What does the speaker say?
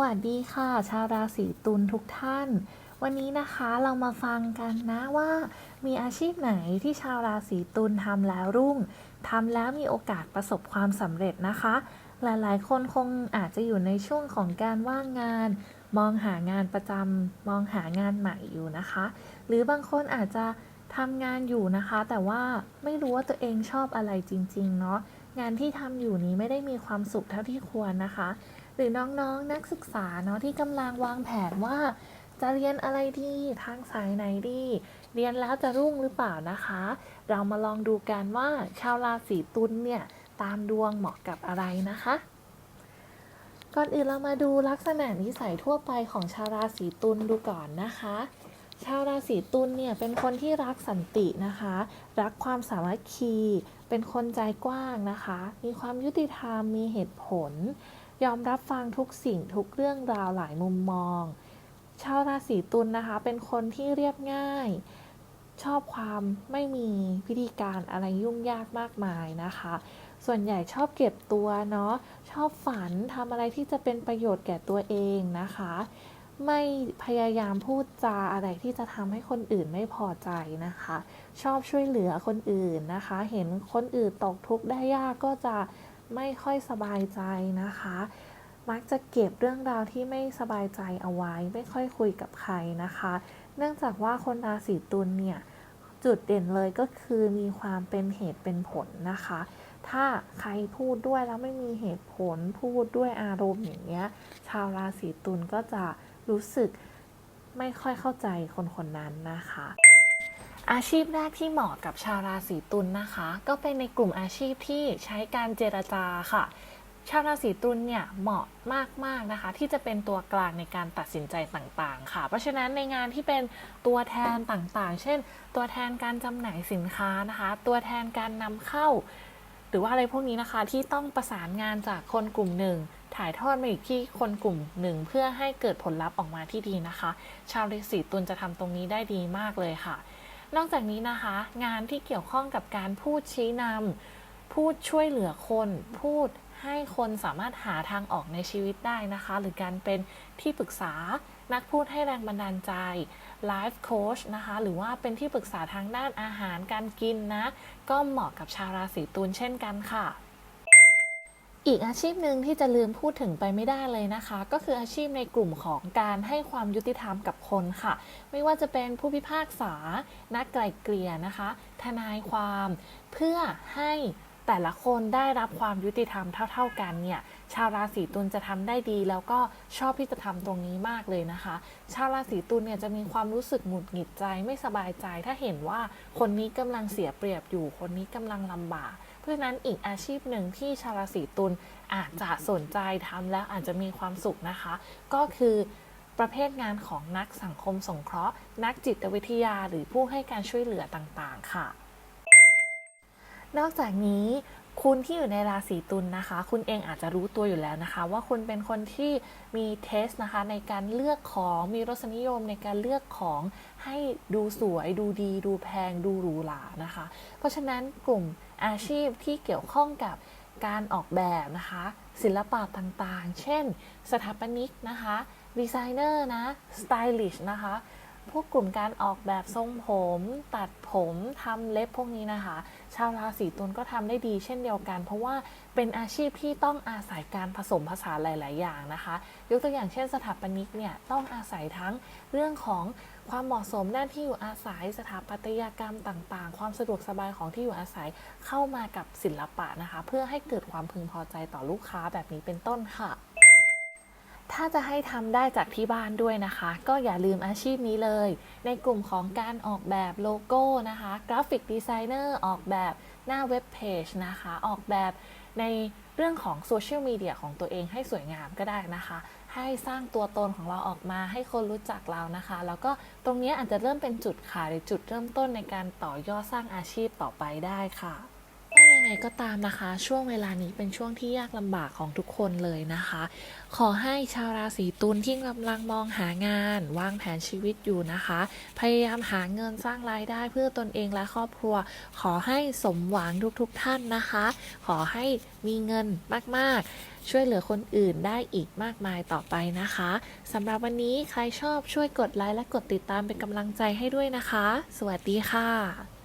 วัสดีค่ะ ชาวราศีตุลทุกท่าน วันนี้นะคะเรามาฟังกันนะว่า มีอาชีพไหนที่ชาวราศีตุลทำแล้วรุ่งทำแล้วมีโอกาสประสบความสำเร็จนะคะ หลายๆ คนคงอาจจะอยู่ในช่วงของการว่างงาน มองหางานประจำมองหางานใหม่อยู่นะคะ หรือบางคนอาจจะทำงานอยู่นะคะ แต่ว่าไม่รู้ว่าตัวเองชอบอะไรจริง ๆ เนาะงานที่ทำอยู่นี้ไม่ได้มีความสุขเท่าที่ควรนะคะ หรือน้องๆนนักศึกษาเนาะที่กำลังวางแผนว่าจะเรียนอะไรดีทางสายไหนดี เรียนแล้วจะรุ่งหรือเปล่านะคะ เรามาลองดูกันว่าชาวราศีตุลเนี่ยตามดวงเหมาะกับอะไรนะคะ ก่อนอื่นเรามาดูลักษณะนิสัยทั่วไปของชาวราศีตุลดูก่อนนะคะ ชาวราศีตุลเนี่ยเป็นคนที่รักสันตินะคะ รักความสามัคคี เป็นคนใจกว้างนะคะ มีความยุติธรรมมีเหตุผล ยอมรับฟังทุกสิ่งทุกเรื่องราวหลายมุมมอง ชาวราศีตุลนะคะ เป็นคนที่เรียบง่าย ชอบความไม่มีพิธีการอะไรยุ่งยากมากมายนะคะ ส่วนใหญ่ชอบเก็บตัวเนาะ ชอบฝันทำอะไรที่จะเป็นประโยชน์แก่ตัวเองนะคะ ไม่พยายามพูดจาอะไรที่จะทำให้คนอื่นไม่พอใจนะคะ ชอบช่วยเหลือคนอื่นนะคะ เห็นคนอื่นตกทุกข์ได้ยากก็จะ ไม่ค่อยสบายใจนะคะ มักจะเก็บเรื่องราวที่ไม่สบายใจเอาไว้ ไม่ค่อยคุยกับใครนะคะ เนื่องจากว่าคนราศีตุลเนี่ยจุดเด่นเลยก็คือมีความเป็นเหตุเป็นผลนะคะ ถ้าใครพูดด้วยแล้วไม่มีเหตุผลพูดด้วยอารมณ์อย่างเงี้ย ชาวราศีตุลก็จะรู้สึกไม่ค่อยเข้าใจคนคนนั้นนะคะ อาชีพแรกที่เหมาะกับชาวราศีตุลนะคะ ก็เป็นในกลุ่มอาชีพที่ใช้การเจรจาค่ะ ชาวราศีตุลเนี่ยเหมาะมากๆนะคะ ที่จะเป็นตัวกลางในการตัดสินใจต่างๆ ค่ะ เพราะฉะนั้นในงานที่เป็นตัวแทนต่างๆ เช่น ตัวแทนการจำหน่ายสินค้านะคะ ตัวแทนการนำเข้า หรือว่าอะไรพวกนี้นะคะที่ต้องประสานงานจากคนกลุ่มหนึ่งถ่ายทอดมาอีกที่คนกลุ่มหนึ่งเพื่อให้เกิดผลลัพธ์ออกมาที่ดีนะคะ ชาวราศีตุลจะทำตรงนี้ได้ดีมากเลยค่ะ นอกจากนี้นะคะ งานที่เกี่ยวข้องกับการพูดชี้นำพูดช่วยเหลือคน พูดให้คนสามารถหาทางออกในชีวิตได้นะคะ หรือการเป็นที่ปรึกษานักพูดให้แรงบันดาลใจไลฟ์โค้ชนะคะ หรือว่าเป็นที่ปรึกษาทางด้านอาหารการกินนะ ก็เหมาะกับชาวราศีตุลเช่นกันค่ะ อีกอาชีพหนึ่งที่จะลืมพูดถึงไปไม่ได้เลยนะคะ ก็คืออาชีพในกลุ่มของการให้ความยุติธรรมกับคนค่ะ ไม่ว่าจะเป็นผู้พิพากษา นักไกล่เกลี่ยนะคะ ทนายความ เพื่อให้แต่ละคนได้รับความยุติธรรมเท่า ๆกันเนี่ย ชาวราศีตุลจะทำได้ดี แล้วก็ชอบที่จะทำตรงนี้มากเลยนะคะ ชาวราศีตุลเนี่ยจะมีความรู้สึกหงุดหงิดใจไม่สบายใจ ถ้าเห็นว่าคนนี้กำลังเสียเปรียบอยู่ คนนี้กำลังลำบาก ราะฉะนั้นอีกอาชีพหนึ่งที่ชาวราศีตุลอาจจะสนใจทำแล้วอาจจะมีความสุขนะคะ ก็คือประเภทงานของนักสังคมสงเคราะห์ นักจิตวิทยาหรือผู้ให้การช่วยเหลือต่างๆ ค่ะ นอกจากนี้ คุณที่อยู่ในราศีตุลนะคะ คุณเองอาจจะรู้ตัวอยู่แล้วนะคะ ว่าคุณเป็นคนที่มีเทสนะคะในการเลือกของมีรสนิยมในการเลือกของให้ดูสวยดูดี ดูแพงดูหรูหรานะคะ เพราะฉะนั้นกลุ่มอาชีพที่เกี่ยวข้องกับการออกแบบนะคะ ศิลปะต่างๆ เช่น สถาปนิกนะคะดีไซเนอร์นะสไตลิชนะคะ พวกกลุ่มการออกแบบทรงผม ตัดผมทำเล็บพวกนี้นะคะ ชาวราศีตุลก็ทำได้ดีเช่นเดียวกัน เพราะว่าเป็นอาชีพที่ต้องอาศัยการผสมผสานหลาย ๆ อย่างนะคะ ยกตัวอย่างเช่นสถาปนิกเนี่ยต้องอาศัยทั้งเรื่องของความเหมาะสมด้าที่อยู่อาศัยสถาปัตยกรรมต่าง ๆ ความสะดวกสบายของที่อยู่อาศัยเข้ามากับศิลปะนะคะ เพื่อให้เกิดความพึงพอใจต่อลูกค้าแบบนี้เป็นต้นค่ะ ถ้าจะให้ทำได้จากที่บ้านด้วยนะคะ ก็อย่าลืมอาชีพนี้เลย ในกลุ่มของการออกแบบโลโก้นะคะ กราฟิกดีไซเนอร์ออกแบบหน้าเว็บเพจนะคะ ออกแบบในเรื่องของโซเชียลมีเดียของตัวเองให้สวยงามก็ได้นะคะ ให้สร้างตัวตนของเราออกมาให้คนรู้จักเรานะคะ แล้วก็ตรงนี้อาจจะเริ่มเป็นจุดขายหรือจุดเริ่มต้นในการต่อยอดสร้างอาชีพต่อไปได้ค่ะ ไงก็ตามนะคะ ช่วงเวลานี้เป็นช่วงที่ยากลำบากของทุกคนเลยนะคะ ขอให้ชาวราศีตุลที่กำลังมองหางาน วางแผนชีวิตอยู่นะคะ พยายามหาเงินสร้างรายได้เพื่อตนเองและครอบครัว ขอให้สมหวังทุกๆทท่านนะคะ ขอให้มีเงินมากๆ ช่วยเหลือคนอื่นได้อีกมากมายต่อไปนะคะสำหรับวันนี้ใครชอบช่วยกดไลค์และกดติดตามเป็นกำลังใจให้ด้วยนะคะ สวัสดีค่ะ